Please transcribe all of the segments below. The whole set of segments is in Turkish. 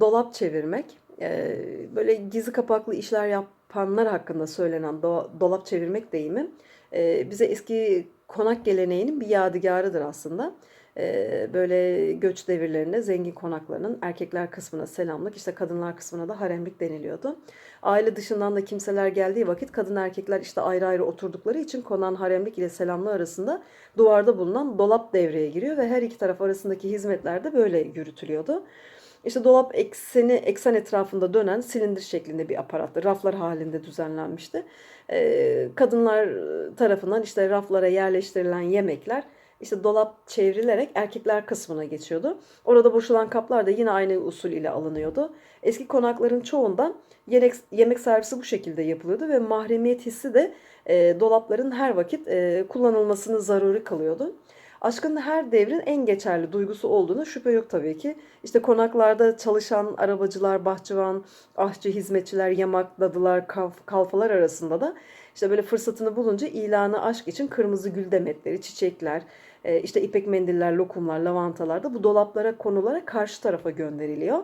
dolap çevirmek. Ee, böyle gizli kapaklı işler yapanlar hakkında söylenen do- dolap çevirmek deyimi e, bize eski konak geleneğinin bir yadigarıdır aslında. Ee, böyle göç devirlerinde zengin konaklarının erkekler kısmına selamlık, işte kadınlar kısmına da haremlik deniliyordu. Aile dışından da kimseler geldiği vakit kadın erkekler işte ayrı ayrı oturdukları için konağın haremlik ile selamlı arasında duvarda bulunan dolap devreye giriyor ve her iki taraf arasındaki hizmetler de böyle yürütülüyordu. İşte dolap ekseni eksen etrafında dönen silindir şeklinde bir aparattı. Raflar halinde düzenlenmişti. Ee, kadınlar tarafından işte raflara yerleştirilen yemekler işte dolap çevrilerek erkekler kısmına geçiyordu. Orada boşalan kaplar da yine aynı usul ile alınıyordu. Eski konakların çoğunda yemek, yemek servisi bu şekilde yapılıyordu ve mahremiyet hissi de e, dolapların her vakit e, kullanılmasını zaruri kılıyordu. Aşkın her devrin en geçerli duygusu olduğunu şüphe yok tabii ki. İşte konaklarda çalışan arabacılar, bahçıvan, ahçı, hizmetçiler, yamak, dadılar, kaf, kalfalar arasında da işte böyle fırsatını bulunca ilanı aşk için kırmızı gül demetleri, çiçekler, e, işte ipek mendiller, lokumlar, lavantalar da bu dolaplara konularak karşı tarafa gönderiliyor.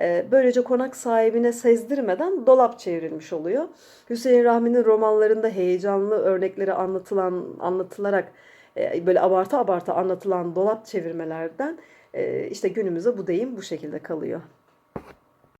E, Böylece konak sahibine sezdirmeden dolap çevrilmiş oluyor. Hüseyin Rahmi'nin romanlarında heyecanlı örnekleri anlatılan anlatılarak e, böyle abartı abartı anlatılan dolap çevirmelerden e, işte günümüze bu deyim bu şekilde kalıyor.